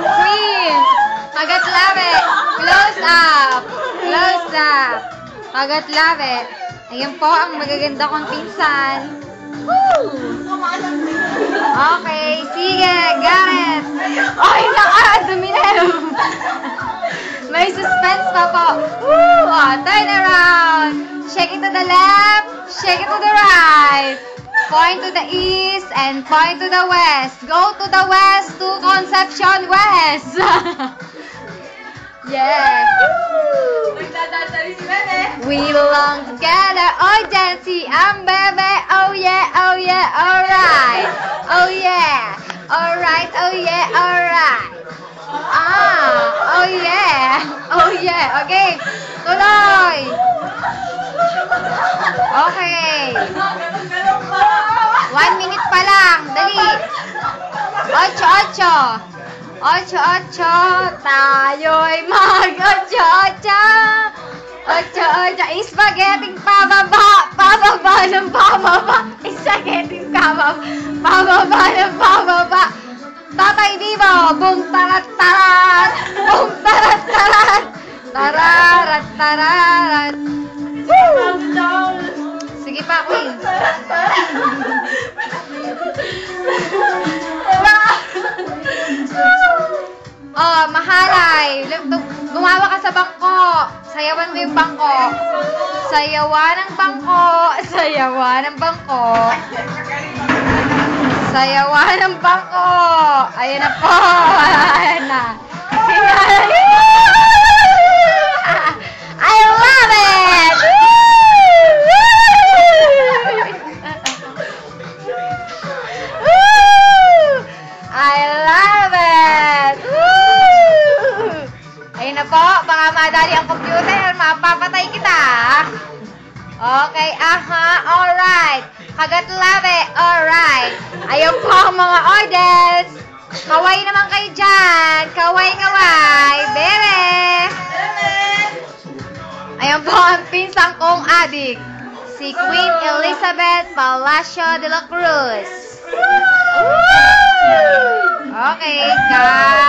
Queen! Hagat labi! Close up! Close up! Hagat labi! Ayan po ang magaganda kong pinsan. Woo! Okay, sige, Gareth! Ay, naka! Dumi na May suspense pa po. Woo! Oh, turn around! Shake it to the left! Shake it to the right! Point to the east and point to the west. Go to the west to Concepcion West. yeah. We belong together. Oh, Jancy, I'm baby. Oh, yeah, oh, yeah, alright. Oh, yeah. Alright, oh, yeah, alright. Ah, oh, yeah. Oh, yeah. Okay. Tuloy. Okay. Ocho, ocho. Ocho, ocho. Tayo'y mag ocho, ocho. Ocho, ocho. Spaghetti pababa. Pababa ng pababa. Spaghetti pababa. Pababa ng pababa. Tatay Vivo. Boom, tarat, tarat. Boom, tarat, tarat. Tararat, tararat. Woo! Sige pa, Queen. Oh, mahalay. Lum- Gumawa ka sa bangko. Sayawan mo yung bangko. Sayawan ng bangko. Sayawan ng bangko. Sayawan ng bangko. Ayan na po. Ayan na. I baka madali ang computer, mapapatay kita. Okay, aha, alright. Kagat it, alright. Ayun po ang mga orders. Kaway naman kayo dyan. Kaway, kaway. Bebe! Ayan po ang pinsang kong adik. Si Queen Elizabeth Palacio de la Cruz. Okay, cut.